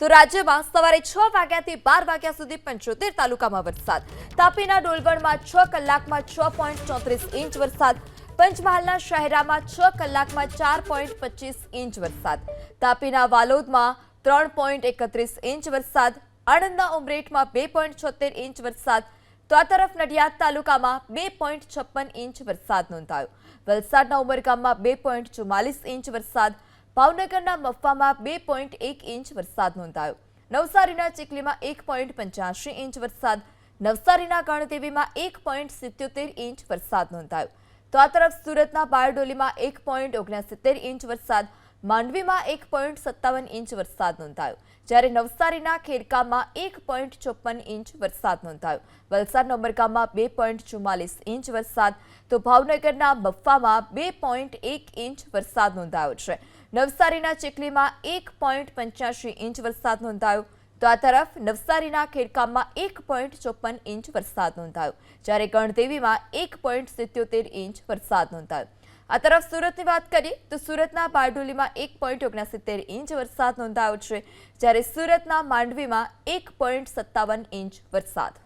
તો રાજ્યમાં સવારે છ વાગ્યાથી બાર વાગ્યા સુધી પંચોતેર તાલુકામાં વરસાદ. તાપીના ડોલવણમાં છ કલાકમાં છ પોઈન્ટ ચોત્રીસ ઇંચ વરસાદ. પંચમહાલના શહેરામાં છ કલાકમાં ચાર પોઈન્ટ પચીસ ઇંચ વરસાદ. તાપીના વાલોદમાં ત્રણ પોઈન્ટ એકત્રીસ ઇંચ વરસાદ. આણંદના ઉમરેઠમાં બે પોઈન્ટ છોતેર ઇંચ વરસાદ. તો આ તરફ નડિયાદ તાલુકામાં બે પોઈન્ટ છપ્પન ઇંચ વરસાદ નોંધાયો. વલસાડના ઉમરગામમાં બે પોઈન્ટ ચુમ્માલીસ ઇંચ વરસાદ. ભાવનગરના મફામાં બે પોઈન્ટ એક ઇંચ વરસાદ નોંધાયો. નવસારીના ચીખલીમાં એક પોઈન્ટ પંચ્યાસી ઇંચ વરસાદ. નવસારીના ગણદેવીમાં એક પોઈન્ટ સિત્યોતેર ઇંચ વરસાદ નોંધાયો. તો આ તરફ સુરતના બારડોલીમાં એક પોઈન્ટ ઓગણસિત્તેર ઇંચ વરસાદ. માંડવીમાં એક પોઈન્ટ સત્તાવન ઇંચ વરસાદ નોંધાયો. જ્યારે નવસારીના ખેરકામાં એક પોઈન્ટ ચોપન ઇંચ વરસાદ નોંધાયો. વલસાડના ઉમરગામમાં બે પોઈન્ટ ચુમ્માલીસ ઇંચ વરસાદ. તો ભાવનગરના બફામાં બે પોઈન્ટ એક ઇંચ વરસાદ નોંધાયો છે. નવસારીના ચીખલીમાં એક પોઈન્ટ પંચ્યાસી ઇંચ વરસાદ નોંધાયો. તો આ તરફ નવસારીના ખેડકામમાં એક પોઈન્ટ ચોપન ઇંચ વરસાદ નોંધાયો. જ્યારે ગણદેવીમાં એક પોઈન્ટ સિત્યોતેર ઇંચ વરસાદ નોંધાયો. આ તરફ સુરતની વાત કરીએ તો સુરતના બારડોલીમાં એક પોઈન્ટ ઓગણસિત્તેર ઇંચ વરસાદ નોંધાયો છે. જ્યારે સુરતના માંડવીમાં એક પોઈન્ટ સત્તાવન ઇંચ વરસાદ.